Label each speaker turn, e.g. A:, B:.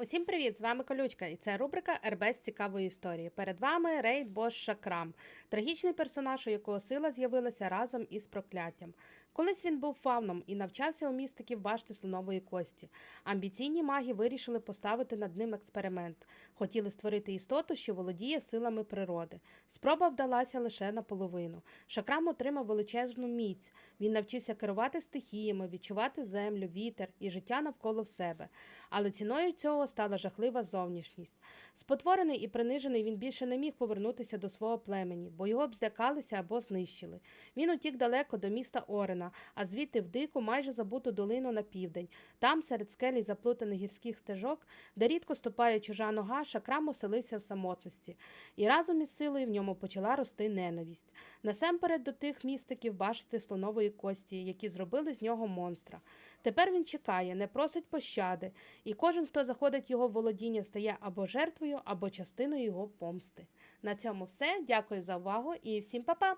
A: Усім привіт! З вами Колючка, і це рубрика РБ цікавої історії. Перед вами Рейд Бош Шакрам, трагічний персонаж, у якого сила з'явилася разом із прокляттям. Колись він був фауном і навчався у містиків башти слонової кості. Амбіційні маги вирішили поставити над ним експеримент. Хотіли створити істоту, що володіє силами природи. Спроба вдалася лише наполовину. Шакрам отримав величезну міць. Він навчився керувати стихіями, відчувати землю, вітер і життя навколо себе. Але ціною цього стала жахлива зовнішність. Спотворений і принижений він більше не міг повернутися до свого племені, бо його б злякалися або знищили. Він утік далеко до міста Орена, а звідти в дику, майже забуту долину на південь. Там, серед скелі заплутаних гірських стежок, де рідко ступає чужа нога, шакрам оселився в самотності, і разом із силою в ньому почала рости ненависть. Насамперед до тих містиків бачити слонової кості, які зробили з нього монстра. Тепер він чекає, не просить пощади, і кожен, хто заходить в його володіння, стає або жертвою, або частиною його помсти. На цьому все. Дякую за увагу і всім па-па!